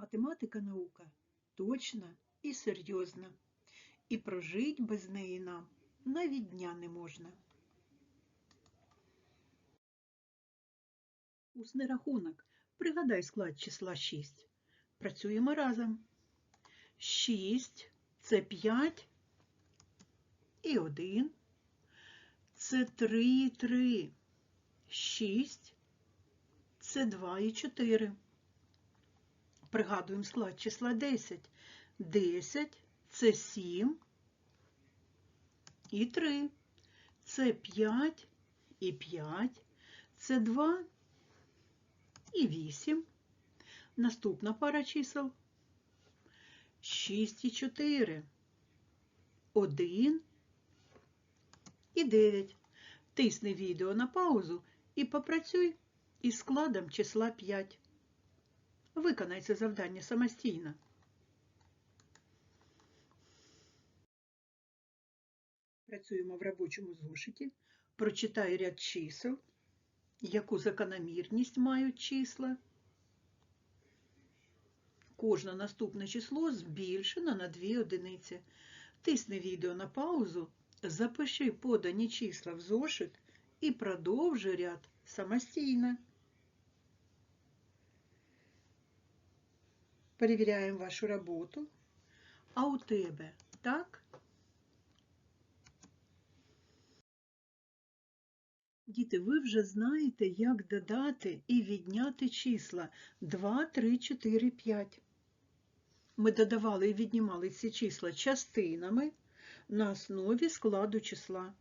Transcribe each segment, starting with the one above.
Математика наука точна і серйозна, і прожить без неї нам навіть дня не можна. Усний рахунок. Пригадай склад числа 6. Працюємо разом. 6 це 5 і 1. Це 3 і 3. 6 це 2 і 4. Пригадуємо склад числа 10. 10 це 7 і 3. Це 5 і 5. Це 2 і 8. Наступна пара чисел 6 і 4. 1 і 9. Тисни відео на паузу і попрацюй із складом числа 5. Виконай це завдання самостійно. Працюємо в робочому зошиті. Прочитай ряд чисел, яку закономірність мають числа. Кожне наступне число збільшено на 2 одиниці. Тисни відео на паузу, запиши подані числа в зошит і продовжуй ряд самостійно. Перевіряємо вашу роботу. А у тебе так? Діти, ви вже знаєте, як додати і відняти числа 2, 3, 4, 5. Ми додавали і віднімали ці числа частинами на основі складу числа.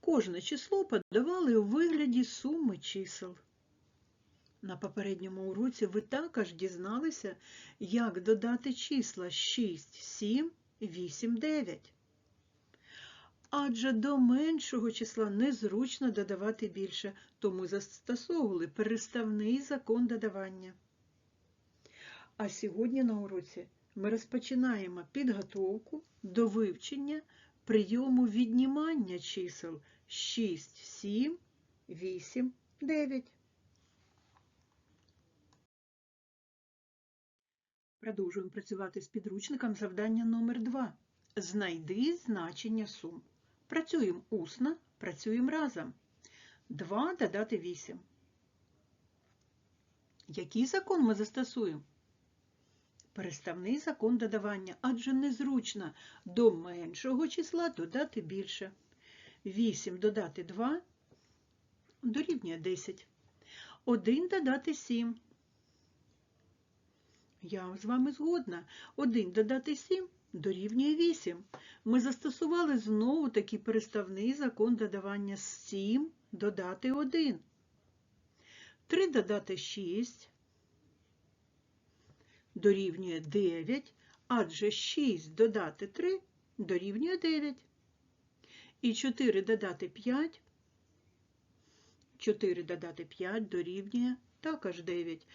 Кожне число подавали у вигляді суми чисел. На попередньому уроці ви також дізналися, як додати числа 6, 7, 8, 9. Адже до меншого числа незручно додавати більше, тому застосовували переставний закон додавання. А сьогодні на уроці ми розпочинаємо підготовку до вивчення прийому віднімання чисел 6, 7, 8, 9. Продовжуємо працювати з підручником завдання номер 2. Знайди значення сум. Працюємо усно, працюємо разом. 2 додати 8. Який закон ми застосуємо? Переставний закон додавання, адже незручно до меншого числа додати більше. 8 додати 2 дорівнює 10. 1 додати 7. Я з вами згодна. 1 додати 7 дорівнює 8. Ми застосували знову такий переставний закон додавання 7 додати 1. 3 додати 6 дорівнює 9, адже 6 додати 3 дорівнює 9. І 4 додати 5, 4 додати 5 дорівнює також 9.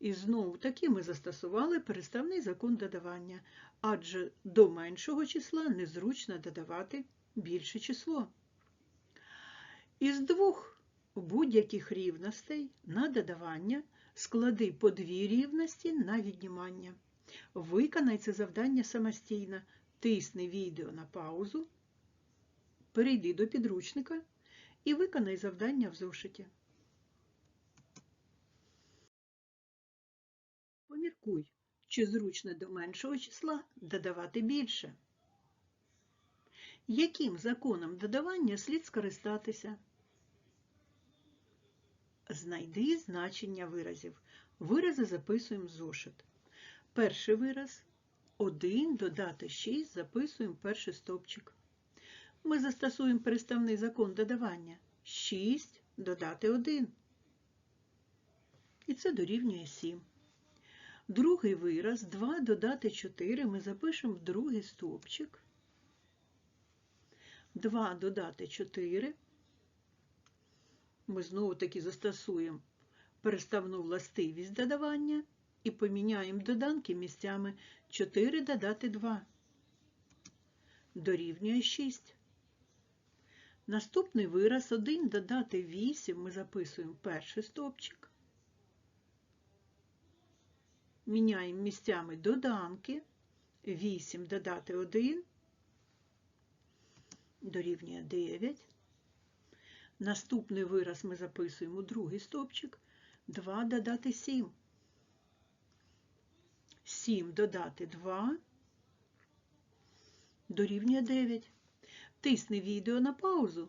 І знову таки ми застосували переставний закон додавання, адже до меншого числа незручно додавати більше число. Із двох будь-яких рівностей на додавання склади по дві рівності на віднімання. Виконай це завдання самостійно, тисни відео на паузу, перейди до підручника і виконай завдання в зошиті. Поміркуй, чи зручно до меншого числа додавати більше. Яким законом додавання слід скористатися? Знайди значення виразів. Вирази записуємо зошит. Перший вираз 1 додати 6 записуємо перший стовпчик. Ми застосуємо переставний закон додавання 6 додати 1. І це дорівнює 7. Другий вираз 2 додати 4 ми запишемо в другий стовпчик. 2 додати 4. Ми знову таки застосуємо переставну властивість додавання і поміняємо доданки місцями 4 додати 2. Дорівнює 6. Наступний вираз 1 додати 8 ми записуємо перший стовпчик. Міняємо місцями доданки. 8 додати 1 дорівнює 9. Наступний вираз ми записуємо у другий стовпчик. 2 додати 7. 7 додати 2 дорівнює 9. Тисни відео на паузу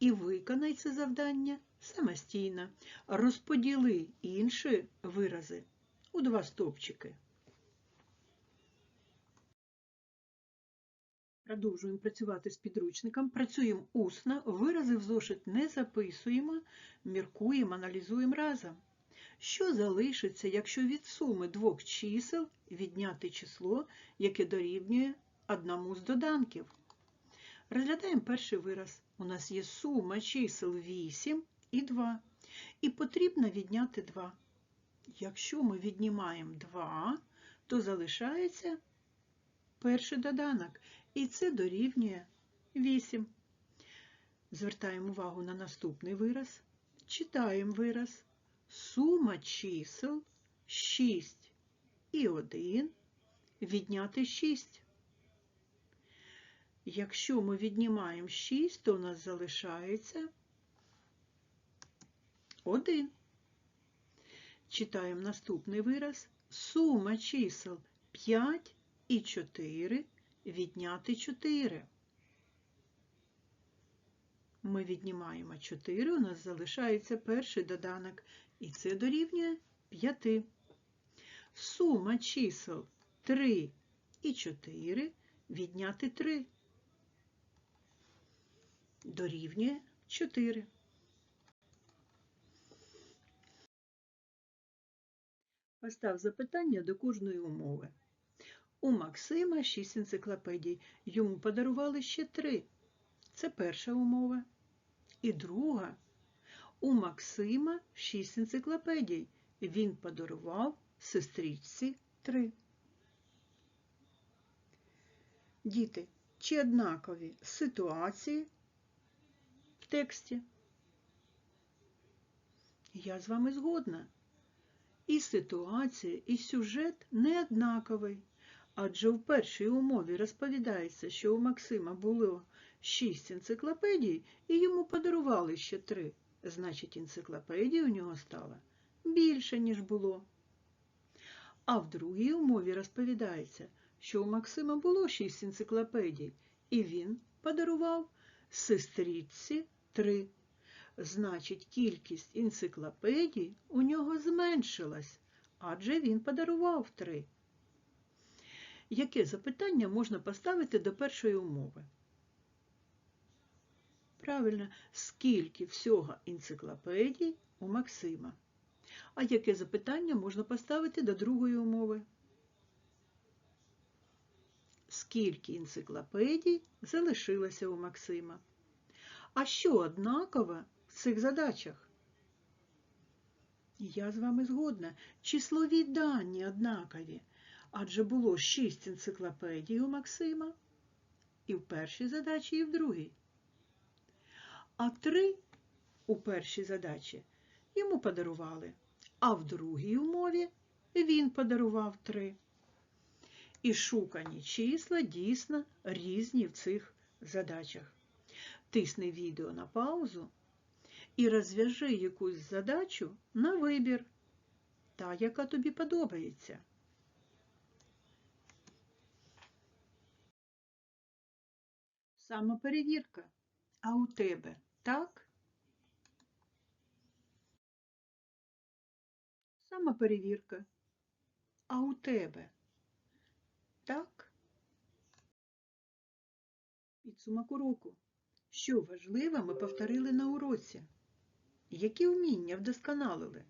і виконай це завдання самостійно. Розподіли інші вирази у два стовпчики. Продовжуємо працювати з підручником. Працюємо усно, вирази в зошит не записуємо, міркуємо, аналізуємо разом. Що залишиться, якщо від суми двох чисел відняти число, яке дорівнює одному з доданків? Розглядаємо перший вираз. У нас є сума чисел 8 і 2. І потрібно відняти 2. Якщо ми віднімаємо 2, то залишається перший доданок. І це дорівнює 8. Звертаємо увагу на наступний вираз. Читаємо вираз. Сума чисел 6 і 1 відняти 6. Якщо ми віднімаємо 6, то у нас залишається 1. Читаємо наступний вираз. Сума чисел 5 і 4 відняти 4. Ми віднімаємо 4, у нас залишається перший доданок, і це дорівнює 5. Сума чисел 3 і 4 відняти 3. Дорівнює 4. Постав запитання до кожної умови. У Максима 6 енциклопедій. Йому подарували ще 3. Це перша умова. І друга. У Максима 6 енциклопедій. Він подарував сестричці 3. Діти, чи однакові ситуації в тексті? Я з вами згодна. І ситуація, і сюжет не однаковий. Адже в першій умові розповідається, що у Максима було 6 енциклопедій, і йому подарували ще 3. Значить, енциклопедій у нього стало більше, ніж було. А в другій умові розповідається, що у Максима було 6 енциклопедій, і він подарував сестричці 3. Значить, кількість енциклопедій у нього зменшилась, адже він подарував 3. Яке запитання можна поставити до першої умови? Правильно, скільки всього енциклопедій у Максима? А яке запитання можна поставити до другої умови? Скільки енциклопедій залишилося у Максима? А що однаково в цих задачах? Я з вами згодна. Числові дані однакові. Адже було 6 енциклопедій у Максима і в першій задачі, і в другій. А 3 у першій задачі йому подарували, а в другій умові він подарував 3. І шукані числа дійсно різні в цих задачах. Тисни відео на паузу і розв'яжи якусь задачу на вибір, та, яка тобі подобається. Самоперевірка. А у тебе так? Самоперевірка. А у тебе так? Підсумок уроку. Що важливе ми повторили на уроці? Які вміння вдосконалили?